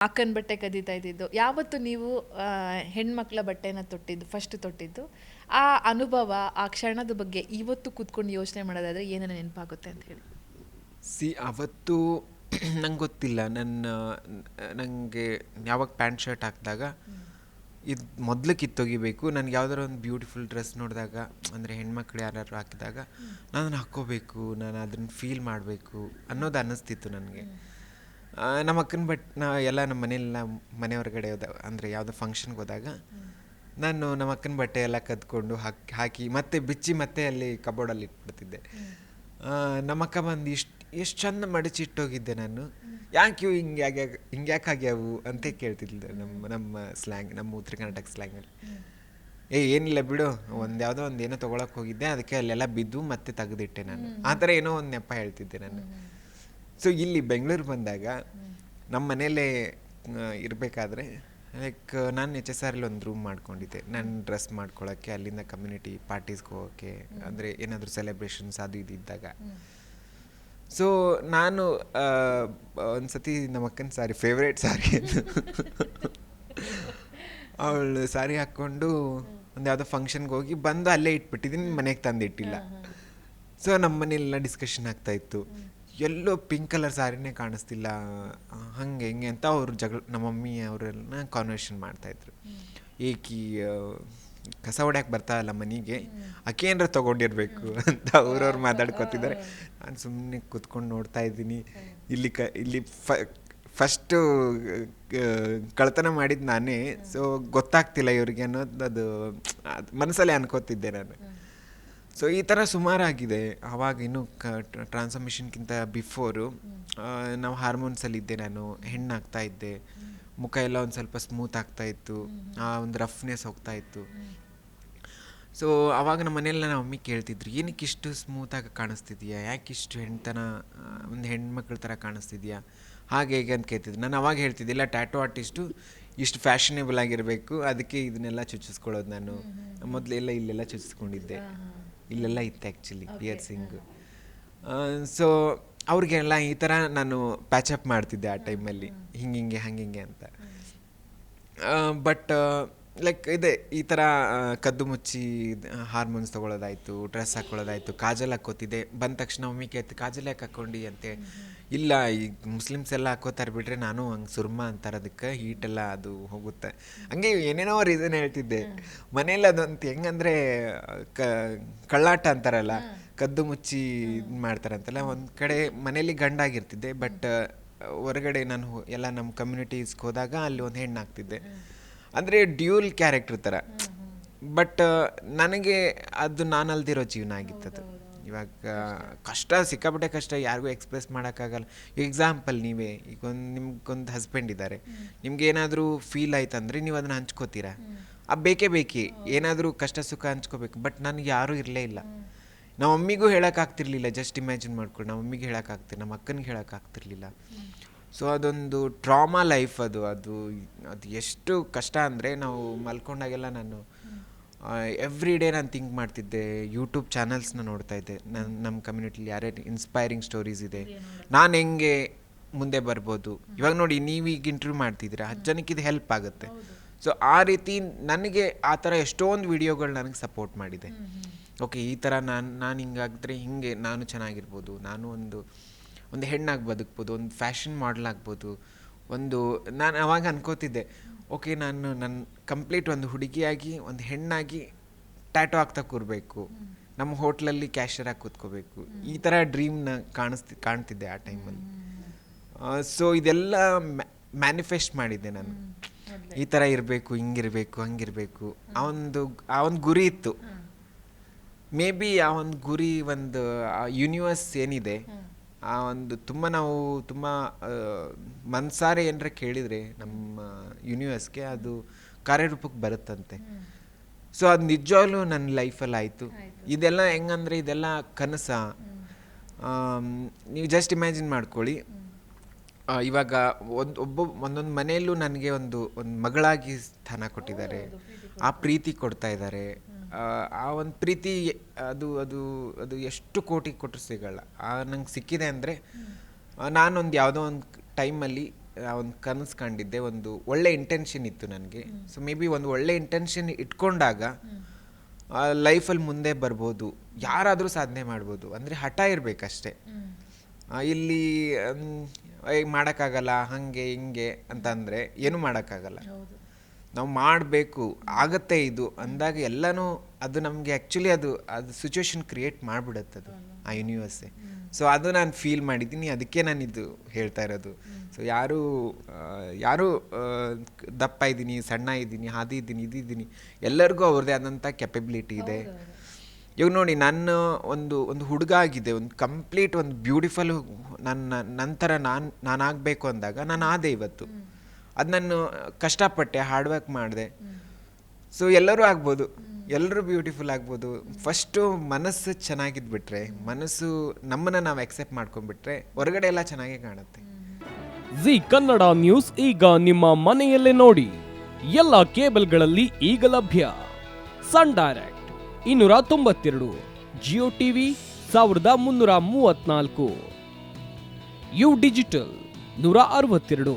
ಅಕ್ಕನ ಬಟ್ಟೆ ಕದೀತಾ ಇದ್ದಿದ್ದು. ಯಾವತ್ತು ನೀವು ಹೆಣ್ಮಕ್ಳ ಬಟ್ಟೆನ ತೊಟ್ಟಿದ್ದು ಫಸ್ಟ್ ತೊಟ್ಟಿದ್ದು ಆ ಅನುಭವ ಆ ಕ್ಷಣದ ಬಗ್ಗೆ ಇವತ್ತು ಕೂತ್ಕೊಂಡು ಯೋಚನೆ ಮಾಡೋದಾದ್ರೆ ಏನೇನು ನೆನಪಾಗುತ್ತೆ ಅಂತ ಹೇಳಿ. ಸಿ ಅವತ್ತು ನಂಗೆ ಗೊತ್ತಿಲ್ಲ. ನನ್ನ ನನಗೆ ಯಾವಾಗ ಪ್ಯಾಂಟ್ ಶರ್ಟ್ ಹಾಕಿದಾಗ ಇದು ಮೊದಲು ಕಿತ್ತೊಗಿಬೇಕು. ನನಗೆ ಯಾವ್ದಾರು ಒಂದು ಬ್ಯೂಟಿಫುಲ್ ಡ್ರೆಸ್ ನೋಡಿದಾಗ ಅಂದರೆ ಹೆಣ್ಮಕ್ಳು ಯಾರು ಹಾಕಿದಾಗ ನಾನು ಅದನ್ನು ಹಾಕ್ಕೋಬೇಕು. ನಾನು ಅದನ್ನು ಫೀಲ್ ಮಾಡಬೇಕು ಅನ್ನೋದು ಅನ್ನಿಸ್ತಿತ್ತು ನನಗೆ. ನಮ್ಮ ಅಕ್ಕನ ಬಟ್, ನಾ ಎಲ್ಲ ನಮ್ಮ ಮನೆಯೆಲ್ಲ ಮನೆ ಹೊರಗಡೆ ಹೋದ, ಅಂದರೆ ಯಾವುದೋ ಫಂಕ್ಷನ್ಗೆ ಹೋದಾಗ ನಾನು ನಮ್ಮ ಅಕ್ಕನ ಬಟ್ಟೆ ಎಲ್ಲ ಕದ್ಕೊಂಡು ಹಾಕಿ ಹಾಕಿ ಮತ್ತೆ ಬಿಚ್ಚಿ ಮತ್ತೆ ಅಲ್ಲಿ ಕಬೋರ್ಡಲ್ಲಿ ಇಟ್ಬಿಡ್ತಿದ್ದೆ. ನಮ್ಮ ಅಕ್ಕ ಬಂದು ಇಷ್ಟು, ಎಷ್ಟು ಚಂದ ಮಡಚಿಟ್ಟೋಗಿದ್ದೆ ನಾನು. ಯಾಕೆ ಇವು ಹಿಂಗೆ ಯಾಕೆ ಹಿಂಗೆ ಯಾಕೆ ಆಗ್ಯಾವು ಅಂತ ಕೇಳ್ತಿದ್ದೆ ನಮ್ಮ ನಮ್ಮ ಸ್ಲ್ಯಾಂಗ್ ನಮ್ಮ ಉತ್ತರ ಕರ್ನಾಟಕ ಸ್ಲ್ಯಾಂಗಲ್ಲಿ ಏ, ಏನಿಲ್ಲ ಬಿಡು, ಒಂದು ಯಾವುದೋ ಒಂದು ಏನೋ ತೊಗೊಳಕ್ಕೆ ಹೋಗಿದ್ದೆ, ಅದಕ್ಕೆ ಅಲ್ಲೆಲ್ಲ ಬಿದ್ದು ಮತ್ತೆ ತೆಗೆದಿಟ್ಟೆ ನಾನು. ಆ ಥರ ಏನೋ ಒಂದು ನೆಪ ಹೇಳ್ತಿದ್ದೆ ನಾನು. ಸೊ ಇಲ್ಲಿ ಬೆಂಗಳೂರು ಬಂದಾಗ ನಮ್ಮ ಮನೇಲೇ ಇರಬೇಕಾದ್ರೆ ಲೈಕ್ ನಾನು ಎಚ್ ಎಸ್ ಆರಲ್ಲಿ ಒಂದು ರೂಮ್ ಮಾಡ್ಕೊಂಡಿದ್ದೆ. ನಾನು ಡ್ರೆಸ್ ಮಾಡ್ಕೊಳ್ಳೋಕ್ಕೆ ಅಲ್ಲಿಂದ ಕಮ್ಯುನಿಟಿ ಪಾರ್ಟೀಸ್ಗೆ ಹೋಗೋಕ್ಕೆ ಅಂದರೆ ಏನಾದರೂ ಸೆಲೆಬ್ರೇಷನ್ಸ್ ಅದು ಇದು ಇದ್ದಾಗ. ಸೊ ನಾನು ಒಂದು ಸತಿ ನಮ್ಮ ಅಕ್ಕನ ಸಾರಿ ಫೇವ್ರೇಟ್ ಸಾರಿ ಅವಳು ಸಾರಿ ಹಾಕ್ಕೊಂಡು ಒಂದು ಯಾವುದೋ ಫಂಕ್ಷನ್ಗೆ ಹೋಗಿ ಬಂದು ಅಲ್ಲೇ ಇಟ್ಬಿಟ್ಟಿದ್ದೀನಿ ಮನೆಗೆ ತಂದಿಟ್ಟಿಲ್ಲ. ಸೊ ನಮ್ಮ ಮನೆಯಲ್ಲೆಲ್ಲ ಡಿಸ್ಕಷನ್ ಆಗ್ತಾ ಇತ್ತು. ಎಲ್ಲೋ ಪಿಂಕ್ ಕಲರ್ ಸ್ಯಾರಿನೇ ಕಾಣಿಸ್ತಿಲ್ಲ. ಹಂಗೆ ಹಿಂಗೆ ಅಂತ ಅವರು ಜಗಳ ನಮ್ಮ ಮಮ್ಮಿ ಅವರೆಲ್ಲ ಕಾನ್ವರ್ಷನ್ ಮಾಡ್ತಾಯಿದ್ರು ಏಕಿ ಕಸ ಕಸ ಹೊಡ್ಯಕ್ಕೆ ಬರ್ತಾವಲ್ಲ ಮನೆಗೆ. ಆಕೆ ಏನಾರ ತೊಗೊಂಡಿರ್ಬೇಕು ಅಂತ ಅವ್ರವ್ರು ಮಾತಾಡ್ಕೊತಿದ್ದಾರೆ. ನಾನು ಸುಮ್ಮನೆ ಕೂತ್ಕೊಂಡು ನೋಡ್ತಾ ಇದ್ದೀನಿ. ಇಲ್ಲಿ ಕ ಇಲ್ಲಿ ಫ ಫಸ್ಟು ಕಳ್ತನ ಮಾಡಿದ್ದು ನಾನೇ. ಸೊ ಗೊತ್ತಾಗ್ತಿಲ್ಲ ಇವ್ರಿಗೆ ಅನ್ನೋದು ಅದು ಅದು ಮನಸ್ಸಲ್ಲೇ ಅನ್ಕೋತಿದ್ದೆ ನಾನು. ಸೊ ಈ ಥರ ಸುಮಾರಾಗಿದೆ. ಆವಾಗ ಇನ್ನೂ ಕ ಟ್ರಾನ್ಸ್ಫರ್ಮೇಷನ್ಗಿಂತ ಬಿಫೋರು ನಾವು ಹಾರ್ಮೋನ್ಸಲ್ಲಿದ್ದೆ ನಾನು, ಹೆಣ್ಣಾಗ್ತಾ ಇದ್ದೆ. ಮುಖ ಎಲ್ಲ ಒಂದು ಸ್ವಲ್ಪ ಸ್ಮೂತ್ ಆಗ್ತಾ ಇತ್ತು. ಆ, ಒಂದು ರಫ್ನೆಸ್ ಹೋಗ್ತಾ ಇತ್ತು. ಸೊ ಅವಾಗ ನಮ್ಮ ಮನೆಯಲ್ಲ ನಮ್ಮ ಮಮ್ಮಿ ಕೇಳ್ತಿದ್ರು, ಏನಕ್ಕೆ ಇಷ್ಟು ಸ್ಮೂತಾಗಿ ಕಾಣಿಸ್ತಿದ್ಯಾ? ಯಾಕೆ ಇಷ್ಟು ಹೆಣ್ತನ ಒಂದು ಹೆಣ್ಮಕ್ಳ ಥರ ಕಾಣಿಸ್ತಿದ್ಯಾ? ಹಾಗೆ ಹೇಗೆ ಅಂತ ಕೇಳ್ತಿದ್ರು. ನಾನು ಅವಾಗ ಹೇಳ್ತಿದ್ದೆ, ಇಲ್ಲ ಟ್ಯಾಟೋ ಆರ್ಟಿಸ್ಟು ಇಷ್ಟು ಫ್ಯಾಷನೇಬಲ್ ಆಗಿರಬೇಕು. ಅದಕ್ಕೆ ಇದನ್ನೆಲ್ಲ ಚುಚ್ಚಿಸ್ಕೊಳ್ಳೋದು ನಾನು. ಮೊದಲೆಲ್ಲ ಇಲ್ಲೆಲ್ಲ ಚುಚ್ಚಿಸ್ಕೊಂಡಿದ್ದೆ. ಇಲ್ಲೆಲ್ಲ ಇತ್ತು ಆ್ಯಕ್ಚುಲಿ ಪಿಯರ್ಸಿಂಗ್ ಸೊ ಅವ್ರಿಗೆಲ್ಲ ಈ ಥರ ನಾನು ಪ್ಯಾಚಪ್ ಮಾಡ್ತಿದ್ದೆ ಆ ಟೈಮಲ್ಲಿ ಹಿಂಗೆ ಹಿಂಗೆ ಹಂಗೆ ಹಿಂಗೆ ಅಂತ. ಬಟ್ ಲೈಕ್ ಇದೆ ಈ ಥರ ಕದ್ದು ಮುಚ್ಚಿ ಹಾರ್ಮೋನ್ಸ್ ತೊಗೊಳ್ಳೋದಾಯಿತು ಡ್ರೆಸ್ ಹಾಕೊಳ್ಳೋದಾಯಿತು ಕಾಜಲ್ ಹಾಕೋತಿದೆ ಬಂದ ತಕ್ಷಣ ಮಮ್ಮಿ ಕೇಳ್ತು ಕಾಜಲ್ ಯಾಕೆ ಹಾಕ್ಕೊಂಡು ಅಂತೆ. ಇಲ್ಲ ಈ ಮುಸ್ಲಿಮ್ಸ್ ಎಲ್ಲ ಹಾಕೋತಾರೆ ಬಿಟ್ರೆ ನಾನು ಹಂಗೆ ಸುರ್ಮ ಅಂತಾರೆ ಅದಕ್ಕೆ ಎಲ್ಲ ಅದು ಹೋಗುತ್ತೆ. ಹಂಗೆ ಏನೇನೋ ರೀಸನ್ ಹೇಳ್ತಿದ್ದೆ. ಮನೇಲಿ ಅದಂತ ಹೆಂಗಂದ್ರೆ ಕ ಕಳ್ಳಾಟ ಅಂತಾರಲ್ಲ ಕದ್ದು ಮುಚ್ಚಿ ಇದು ಮಾಡ್ತಾರಂತಲ್ಲ ಒಂದು ಕಡೆ ಮನೆಯಲ್ಲಿ ಗಂಡಾಗಿರ್ತಿದ್ದೆ ಬಟ್ ಹೊರಗಡೆ ನಾನು ಎಲ್ಲ ನಮ್ಮ ಕಮ್ಯುನಿಟೀಸ್ಗೆ ಹೋದಾಗ ಅಲ್ಲಿ ಒಂದು ಹೆಣ್ಣು ಆಗ್ತಿದ್ದೆ ಅಂದರೆ ಡ್ಯೂಲ್ ಕ್ಯಾರೆಕ್ಟರ್ ಥರ ಬಟ್ ನನಗೆ ಅದು ನಾನಲ್ದಿರೋ ಜೀವನ ಆಗಿತ್ತದು. ಇವಾಗ ಕಷ್ಟ, ಸಿಕ್ಕಾಪಟ್ಟೆ ಕಷ್ಟ ಯಾರಿಗೂ ಎಕ್ಸ್ಪ್ರೆಸ್ ಮಾಡೋಕ್ಕಾಗಲ್ಲ. ಎಕ್ಸಾಂಪಲ್ ನೀವೇ, ಈಗ ಒಂದು ನಿಮ್ಗೊಂದು ಹಸ್ಬೆಂಡ್ ಇದ್ದಾರೆ. ನಿಮ್ಗೆ ಏನಾದರೂ ಫೀಲ್ ಆಯ್ತು ಅಂದರೆ ನೀವು ಅದನ್ನು ಹಂಚ್ಕೋತೀರಾ? ಆ, ಬೇಕೇ ಬೇಕಿ, ಏನಾದರೂ ಕಷ್ಟ, ಸುಖ ಹಂಚ್ಕೋಬೇಕು. ಬಟ್ ನನಗೆ ಯಾರೂ ಇರಲೇ ಇಲ್ಲ. ನಮ್ಮ ಮಮ್ಮಿಗೂ ಹೇಳೋಕ್ಕಾಗ್ತಿರ್ಲಿಲ್ಲ ಜಸ್ಟ್ ಇಮ್ಯಾಜಿನ್ ಮಾಡ್ಕೊಂಡು ನಮ್ಮ ಮಮ್ಮಿಗೆ ಹೇಳೋಕ್ಕಾಗ್ತಿರ್ ನಮ್ಮ ಅಕ್ಕನಿಗೆ ಹೇಳೋಕ್ಕಾಗ್ತಿರ್ಲಿಲ್ಲ ಸೊ ಅದೊಂದು ಟ್ರಾಮಾ ಲೈಫ್ ಅದು. ಅದು ಅದು ಎಷ್ಟು ಕಷ್ಟ ಅಂದರೆ ನಾವು ಮಲ್ಕೊಂಡಾಗೆಲ್ಲ ನಾನು ಎವ್ರಿ ಡೇ ನಾನು ಥಿಂಕ್ ಮಾಡ್ತಿದ್ದೆ. ಯೂಟ್ಯೂಬ್ ಚಾನಲ್ಸ್ನ ನೋಡ್ತಾ ಇದ್ದೆ. ನನ್ನ ನಮ್ಮ ಕಮ್ಯುನಿಟಿಲಿ ಯಾರೇ ಇನ್ಸ್ಪೈರಿಂಗ್ ಸ್ಟೋರೀಸ್ ಇದೆ. ನಾನು ಹೆಂಗೆ ಮುಂದೆ ಬರ್ಬೋದು? ಇವಾಗ ನೋಡಿ ನೀವೀಗ ಇಂಟರ್ವ್ಯೂ ಮಾಡ್ತಿದ್ದೀರಾ. ಹತ್ತು ಜನಕ್ಕೆ ಇದು ಹೆಲ್ಪ್ ಆಗುತ್ತೆ. ಸೊ ಆ ರೀತಿ ನನಗೆ ಆ ಥರ ಎಷ್ಟೊಂದು ವಿಡಿಯೋಗಳು ನನಗೆ ಸಪೋರ್ಟ್ ಮಾಡಿದೆ. ಓಕೆ ಈ ಥರ ನಾನು ನಾನು ಹಿಂಗಾಗಿದ್ರೆ ಹಿಂಗೆ ನಾನು ಚೆನ್ನಾಗಿರ್ಬೋದು. ನಾನು ಒಂದು ಒಂದು ಹೆಣ್ಣಾಗಿ ಬದುಕ್ಬೋದು ಒಂದು ಫ್ಯಾಷನ್ ಮಾಡಲ್ ಆಗ್ಬೋದು ಒಂದು ನಾನು ಅವಾಗ ಅನ್ಕೋತಿದ್ದೆ ಓಕೆ ನಾನು ನನ್ನ ಕಂಪ್ಲೀಟ್ ಒಂದು ಹುಡುಗಿಯಾಗಿ ಒಂದು ಹೆಣ್ಣಾಗಿ ಟ್ಯಾಟೋ ಆಗ್ತಾ ಕೂರಬೇಕು ನಮ್ಮ ಹೋಟ್ಲಲ್ಲಿ ಕ್ಯಾಶರಾಗಿ ಕೂತ್ಕೋಬೇಕು ಈ ಥರ ಡ್ರೀಮ್ನ ಕಾಣಿಸ್ತಿ ಕಾಣ್ತಿದ್ದೆ ಆ ಟೈಮಲ್ಲಿ. ಸೊ ಇದೆಲ್ಲ ಮ್ಯಾನಿಫೆಸ್ಟ್ ಮಾಡಿದ್ದೆ ನಾನು. ಈ ಥರ ಇರಬೇಕು ಹಿಂಗಿರಬೇಕು ಹಂಗಿರಬೇಕು. ಆ ಒಂದು ಆ ಒಂದು ಗುರಿ ಇತ್ತು. ಮೇ ಬಿ ಆ ಒಂದು ಗುರಿ ಒಂದು ಯೂನಿವರ್ಸ್ ಏನಿದೆ ಆ ಒಂದು ತುಂಬ ನಾವು ತುಂಬ ಮನ್ಸಾರೆ ಏನಾರ ಕೇಳಿದರೆ ನಮ್ಮ ಯೂನಿವರ್ಸ್ಗೆ ಅದು ಕಾರ್ಯರೂಪಕ್ಕೆ ಬರುತ್ತಂತೆ. ಸೊ ಅದು ನಿಜವಾಗ್ಲೂ ನನ್ನ ಲೈಫಲ್ಲಿ ಆಯಿತು. ಇದೆಲ್ಲ ಹೆಂಗಂದ್ರೆ ಇದೆಲ್ಲ ಕನಸ. ನೀವು ಜಸ್ಟ್ ಇಮ್ಯಾಜಿನ್ ಮಾಡ್ಕೊಳ್ಳಿ. ಇವಾಗ ಒಂದು ಒಬ್ಬ ಒಂದೊಂದು ಮನೆಯಲ್ಲೂ ನನಗೆ ಒಂದು ಒಂದು ಮಗಳಾಗಿ ಸ್ಥಾನ ಕೊಟ್ಟಿದ್ದಾರೆ. ಆ ಪ್ರೀತಿ ಕೊಡ್ತಾ ಇದ್ದಾರೆ. ಆ, ಒಂದು ಪ್ರೀತಿ ಅದು ಅದು ಅದು ಎಷ್ಟು ಕೋಟಿ ಕೊಟ್ಟರು ಸಿಗಲ್ಲ. ಆ ನಂಗೆ ಸಿಕ್ಕಿದೆ ಅಂದರೆ ನಾನೊಂದು ಯಾವುದೋ ಒಂದು ಟೈಮಲ್ಲಿ ಒಂದು ಕನಸು ಕಂಡಿದ್ದೆ ಒಂದು ಒಳ್ಳೆ ಇಂಟೆನ್ಷನ್ ಇತ್ತು ನನಗೆ. ಸೊ ಮೇ ಬಿ ಒಂದು ಒಳ್ಳೆ ಇಂಟೆನ್ಷನ್ ಇಟ್ಕೊಂಡಾಗ ಲೈಫಲ್ಲಿ ಮುಂದೆ ಬರ್ಬೋದು. ಯಾರಾದರೂ ಸಾಧನೆ ಮಾಡ್ಬೋದು. ಅಂದರೆ ಹಠ ಇರಬೇಕಷ್ಟೇ. ಇಲ್ಲಿ ಮಾಡೋಕ್ಕಾಗಲ್ಲ ಹಾಗೆ ಹಿಂಗೆ ಅಂತಂದರೆ ಏನೂ ಮಾಡೋಕ್ಕಾಗಲ್ಲ. ನಾವು ಮಾಡಬೇಕು ಆಗತ್ತೆ ಇದು ಅಂದಾಗ ಎಲ್ಲನೂ ಅದು ನಮಗೆ ಆ್ಯಕ್ಚುಲಿ ಅದು ಅದು ಸಿಚುವೇಶನ್ ಕ್ರಿಯೇಟ್ ಮಾಡಿಬಿಡುತ್ತೆ ಅದು ಆ ಯೂನಿವರ್ಸೇ ಸೊ ಅದು ನಾನು ಫೀಲ್ ಮಾಡಿದ್ದೀನಿ ಅದಕ್ಕೆ ನಾನು ಇದು ಹೇಳ್ತಾ ಇರೋದು. ಸೊ ಯಾರು ಯಾರು ದಪ್ಪ ಇದ್ದೀನಿ ಸಣ್ಣ ಇದ್ದೀನಿ ಹಾದಿ ಇದ್ದೀನಿ ಇದಿದ್ದೀನಿ ಎಲ್ಲರಿಗೂ ಅವ್ರದ್ದೇ ಆದಂಥ ಕೆಪಬಿಲಿಟಿ ಇದೆ. ಇವಾಗ ನೋಡಿ ನನ್ನ ಒಂದು ಒಂದು ಹುಡುಗ ಆಗಿದೆ ಒಂದು ಕಂಪ್ಲೀಟ್ ಒಂದು ಬ್ಯೂಟಿಫುಲ್ ನನ್ನ ನಂತರ ನಾನು ನಾನು ಆಗಬೇಕು ಅಂದಾಗ ನಾನು ಆದೆ ಇವತ್ತು. ಅದು ನಾನು ಕಷ್ಟಪಟ್ಟೆ ಹಾರ್ಡ್ ವರ್ಕ್ ಮಾಡಿದೆ. ಸೊ ಎಲ್ಲರೂ ಆಗ್ಬೋದು. ಎಲ್ಲರೂ ಬ್ಯೂಟಿಫುಲ್ ಆಗ್ಬೋದು. ಫಸ್ಟು ಮನಸ್ಸು ಚೆನ್ನಾಗಿದ್ಬಿಟ್ರೆ, ಮನಸ್ಸು ನಮ್ಮನ್ನು ನಾವು ಎಕ್ಸೆಪ್ಟ್ ಮಾಡ್ಕೊಂಡ್ಬಿಟ್ರೆ ಹೊರಗಡೆ ಎಲ್ಲ ಚೆನ್ನಾಗೇ ಕಾಣುತ್ತೆ. ಜಿ ಕನ್ನಡ ನ್ಯೂಸ್ ಈಗ ನಿಮ್ಮ ಮನೆಯಲ್ಲೇ ನೋಡಿ. ಎಲ್ಲ ಕೇಬಲ್ಗಳಲ್ಲಿ ಈಗ ಲಭ್ಯ. ಸನ್ ಡೈರೆಕ್ಟ್ ಇನ್ನೂರ ತೊಂಬತ್ತೆರಡು ಜಿಯೋ ಟಿವಿ ಸಾವಿರದ ಮುನ್ನೂರ ಮೂವತ್ನಾಲ್ಕು ಯು ಡಿಜಿಟಲ್ ನೂರ ಅರವತ್ತೆರಡು.